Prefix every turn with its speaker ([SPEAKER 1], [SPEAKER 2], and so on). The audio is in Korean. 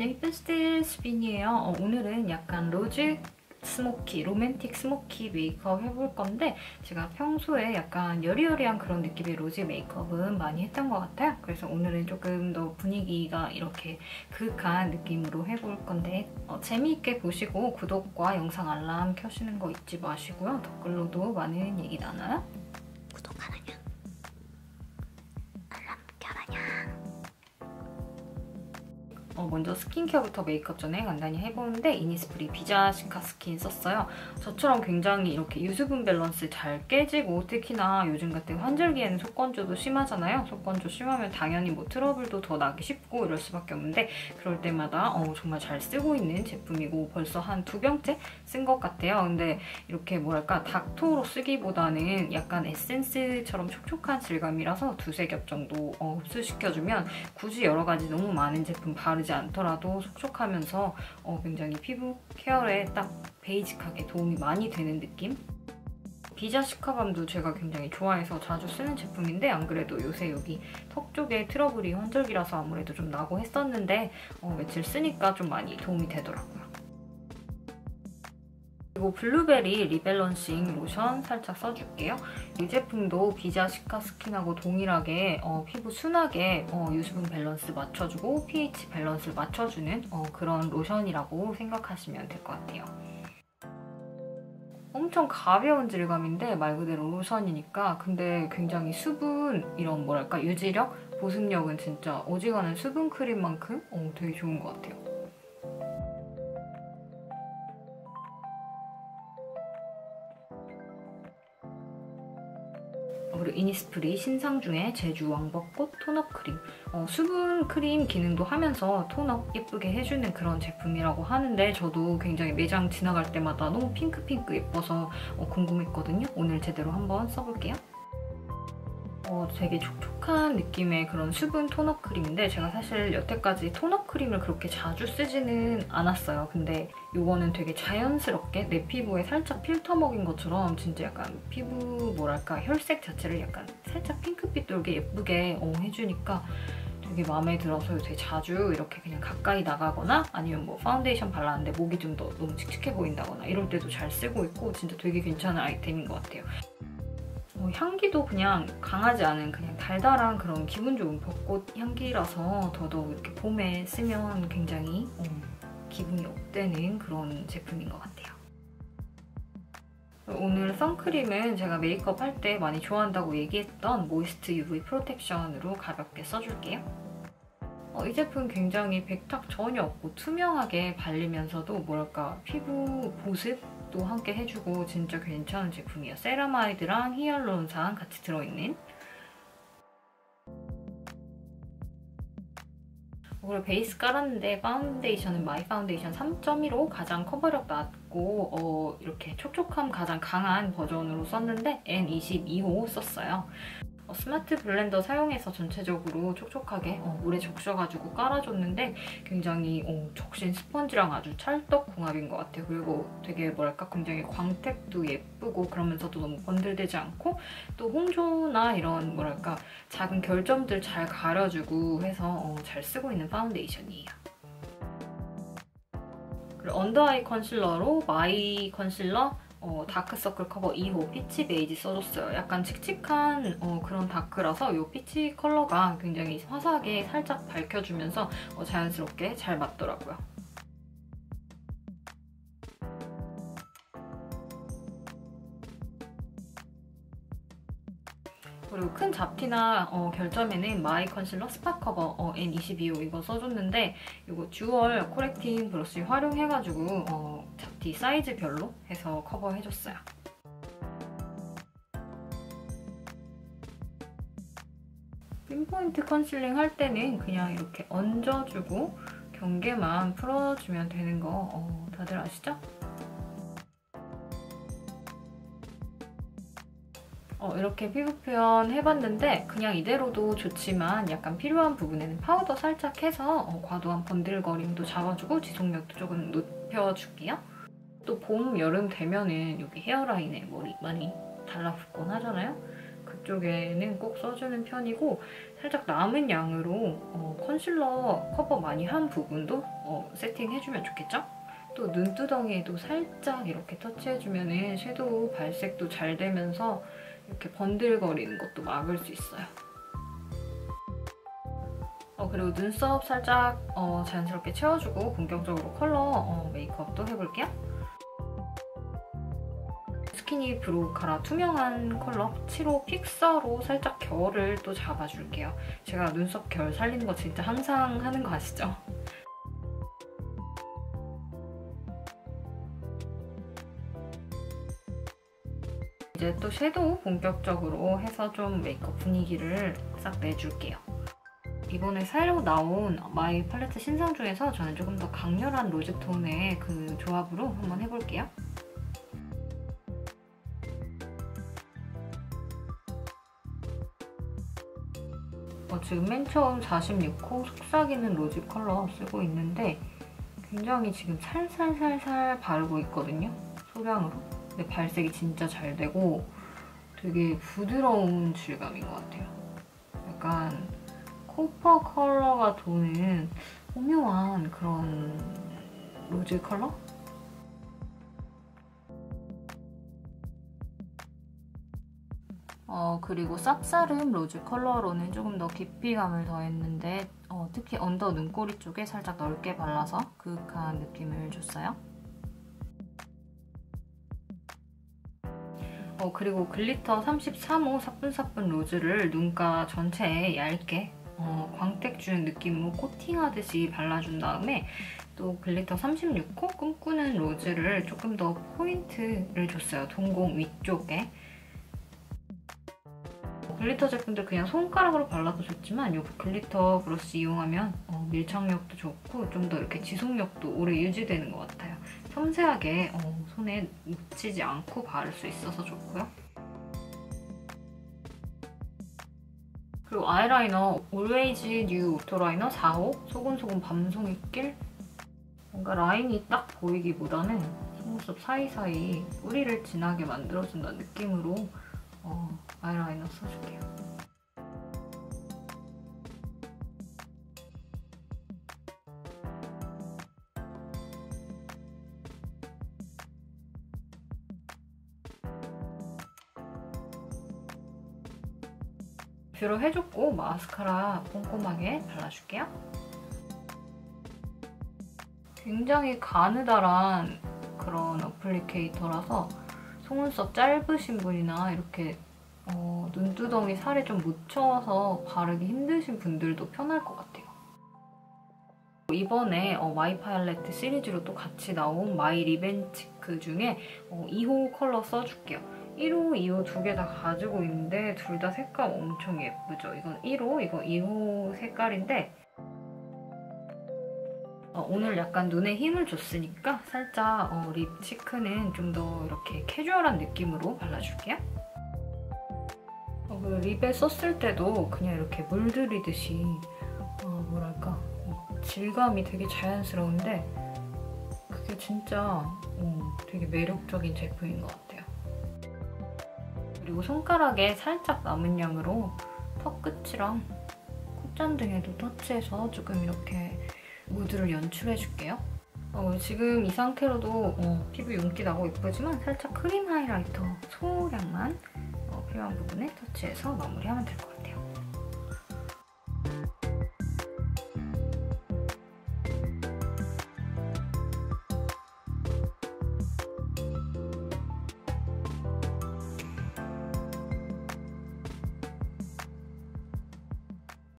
[SPEAKER 1] 안녕 이쁜 스틸 수빈이에요. 어, 오늘은 약간 로즈 스모키, 로맨틱 스모키 메이크업 해볼 건데 제가 평소에 약간 여리여리한 그런 느낌의 로즈 메이크업은 많이 했던 것 같아요. 그래서 오늘은 조금 더 분위기가 이렇게 그윽한 느낌으로 해볼 건데 어, 재미있게 보시고 구독과 영상 알람 켜시는 거 잊지 마시고요. 댓글로도 많은 얘기 나눠요.
[SPEAKER 2] 구독하라냥
[SPEAKER 1] 어, 먼저 스킨케어부터 메이크업 전에 간단히 해보는데 이니스프리 비자 시카 스킨 썼어요. 저처럼 굉장히 이렇게 유수분 밸런스 잘 깨지고 특히나 요즘 같은 환절기에는 속건조도 심하잖아요. 속건조 심하면 당연히 뭐 트러블도 더 나기 쉽고 이럴 수밖에 없는데 그럴 때마다 어, 정말 잘 쓰고 있는 제품이고 벌써 한 두 병째 쓴 것 같아요. 근데 이렇게 뭐랄까 닥토로 쓰기보다는 약간 에센스처럼 촉촉한 질감이라서 두세 겹 정도 어, 흡수시켜주면 굳이 여러 가지 너무 많은 제품 바르지 않더라도 촉촉하면서 어, 굉장히 피부 케어에 딱 베이직하게 도움이 많이 되는 느낌? 비자 시카밤도 제가 굉장히 좋아해서 자주 쓰는 제품인데 안 그래도 요새 여기 턱 쪽에 트러블이 환절기라서 아무래도 좀 나고 했었는데 어, 며칠 쓰니까 좀 많이 도움이 되더라고요. 그리고 블루베리 리밸런싱 로션 살짝 써줄게요. 이 제품도 비자 시카 스킨하고 동일하게 어, 피부 순하게 어, 유수분 밸런스 맞춰주고 pH 밸런스를 맞춰주는 어, 그런 로션이라고 생각하시면 될 것 같아요. 엄청 가벼운 질감인데 말 그대로 로션이니까 근데 굉장히 수분 이런 뭐랄까 유지력, 보습력은 진짜 어지간한 수분 크림만큼 어, 되게 좋은 것 같아요. 이니스프리 신상 중에 제주 왕벚꽃 톤업 크림. 어, 수분 크림 기능도 하면서 톤업 예쁘게 해주는 그런 제품이라고 하는데 저도 굉장히 매장 지나갈 때마다 너무 핑크핑크 예뻐서 어, 궁금했거든요. 오늘 제대로 한번 써볼게요. 어, 되게 촉촉한 느낌의 그런 수분 톤업 크림인데 제가 사실 여태까지 톤업 크림을 그렇게 자주 쓰지는 않았어요. 근데 이거는 되게 자연스럽게 내 피부에 살짝 필터 먹인 것처럼 진짜 약간 피부 뭐랄까 혈색 자체를 약간 살짝 핑크빛 돌게 예쁘게 어, 해주니까 되게 마음에 들어서 되게 자주 이렇게 그냥 가까이 나가거나 아니면 뭐 파운데이션 발랐는데 목이 좀 더 너무 칙칙해 보인다거나 이럴 때도 잘 쓰고 있고 진짜 되게 괜찮은 아이템인 것 같아요. 어, 향기도 그냥 강하지 않은 그냥 달달한 그런 기분 좋은 벚꽃 향기라서 더더욱 이렇게 봄에 쓰면 굉장히 어, 기분이 업되는 그런 제품인 것 같아요. 오늘 선크림은 제가 메이크업 할 때 많이 좋아한다고 얘기했던 모이스트 UV 프로텍션으로 가볍게 써줄게요. 어, 이 제품 굉장히 백탁 전혀 없고 투명하게 발리면서도 뭐랄까 피부 보습 도 함께 해주고 진짜 괜찮은 제품이에요. 세라마이드랑 히알루론산 같이 들어있는 그리고 베이스 깔았는데 파운데이션은 마이 파운데이션 3.15 가장 커버력 낮고 어, 이렇게 촉촉함 가장 강한 버전으로 썼는데 N22호 썼어요. 어, 스마트 블렌더 사용해서 전체적으로 촉촉하게 어, 물에 적셔가지고 깔아줬는데 굉장히 어, 적신 스펀지랑 아주 찰떡 궁합인 것 같아요. 그리고 되게 뭐랄까 굉장히 광택도 예쁘고 그러면서도 너무 번들대지 않고 또 홍조나 이런 뭐랄까 작은 결점들 잘 가려주고 해서 어, 잘 쓰고 있는 파운데이션이에요. 그리고 언더 아이 컨실러로 마이 컨실러 어, 다크서클 커버 2호 피치 베이지 써줬어요. 약간 칙칙한 어, 그런 다크라서 이 피치 컬러가 굉장히 화사하게 살짝 밝혀주면서 어, 자연스럽게 잘 맞더라고요. 그리고 큰 잡티나 어, 결점에는 마이 컨실러 스팟 커버 어, N22호 이거 써줬는데 이거 듀얼 코렉팅 브러쉬 활용해가지고 어, 잡티 사이즈별로 해서 커버해줬어요. 핀포인트 컨실링 할 때는 그냥 이렇게 얹어주고 경계만 풀어주면 되는 거 어, 다들 아시죠? 어, 이렇게 피부 표현 해봤는데 그냥 이대로도 좋지만 약간 필요한 부분에는 파우더 살짝 해서 어, 과도한 번들거림도 잡아주고 지속력도 조금 높여줄게요. 또 봄, 여름 되면은 여기 헤어라인에 머리 많이 달라붙곤 하잖아요. 그쪽에는 꼭 써주는 편이고 살짝 남은 양으로 어, 컨실러 커버 많이 한 부분도 어, 세팅해주면 좋겠죠? 또 눈두덩이에도 살짝 이렇게 터치해주면 섀도우 발색도 잘 되면서 이렇게 번들거리는 것도 막을 수 있어요. 어, 그리고 눈썹 살짝 어, 자연스럽게 채워주고 본격적으로 컬러 어, 메이크업도 해볼게요. 스키니 브로카라 투명한 컬러 7호 픽서로 살짝 결을 또 잡아줄게요. 제가 눈썹 결 살리는 거 진짜 항상 하는 거 아시죠? 이제 또 섀도우 본격적으로 해서 좀 메이크업 분위기를 싹 내줄게요. 이번에 새로 나온 마이 팔레트 신상 중에서 저는 조금 더 강렬한 로즈톤의 그 조합으로 한번 해볼게요. 어, 지금 맨 처음 46호 속삭이는 로즈 컬러 쓰고 있는데 굉장히 지금 살살살살 바르고 있거든요. 소량으로. 발색이 진짜 잘 되고 되게 부드러운 질감인 것 같아요. 약간 코퍼 컬러가 도는 오묘한 그런 로즈 컬러? 어, 그리고 쌉싸름 로즈 컬러로는 조금 더 깊이감을 더했는데 어, 특히 언더 눈꼬리 쪽에 살짝 넓게 발라서 그윽한 느낌을 줬어요. 어, 그리고 글리터 33호 사뿐사뿐 로즈를 눈가 전체에 얇게 어, 광택 주는 느낌으로 코팅하듯이 발라준 다음에 또 글리터 36호 꿈꾸는 로즈를 조금 더 포인트를 줬어요. 동공 위쪽에. 글리터 제품들 그냥 손가락으로 발라도 좋지만 이 글리터 브러쉬 이용하면 어, 밀착력도 좋고 좀 더 이렇게 지속력도 오래 유지되는 것 같아요. 섬세하게 어, 손에 묻히지 않고 바를 수 있어서 좋고요. 그리고 아이라이너 Always New 오토라이너 4호 소금소금 밤송이길 뭔가 라인이 딱 보이기보다는 속눈썹 사이사이 뿌리를 진하게 만들어준다는 느낌으로 어, 아이라이너 써줄게요. 뷰러 해줬고 마스카라 꼼꼼하게 발라줄게요. 굉장히 가느다란 그런 어플리케이터라서 속눈썹 짧으신 분이나 이렇게 어, 눈두덩이 살에 좀 묻혀서 바르기 힘드신 분들도 편할 것 같아요. 이번에 어, 마이 파일레트 시리즈로 또 같이 나온 마이 리벤치크 중에 어, 2호 컬러 써줄게요. 1호, 2호 두 개 다 가지고 있는데 둘 다 색감 엄청 예쁘죠? 이건 1호, 이거 2호 색깔인데 어, 오늘 약간 눈에 힘을 줬으니까 살짝 어, 립 치크는 좀 더 이렇게 캐주얼한 느낌으로 발라줄게요. 어, 그 립에 썼을 때도 그냥 이렇게 물들이듯이 어, 뭐랄까 질감이 되게 자연스러운데 그게 진짜 어, 되게 매력적인 제품인 것 같아요. 그리고 손가락에 살짝 남은 양으로 턱 끝이랑 콧잔등에도 터치해서 조금 이렇게 무드를 연출해줄게요. 어, 지금 이 상태로도 어, 피부 윤기 나고 예쁘지만 살짝 크림 하이라이터 소량만 어, 필요한 부분에 터치해서 마무리하면 될 것 같아요.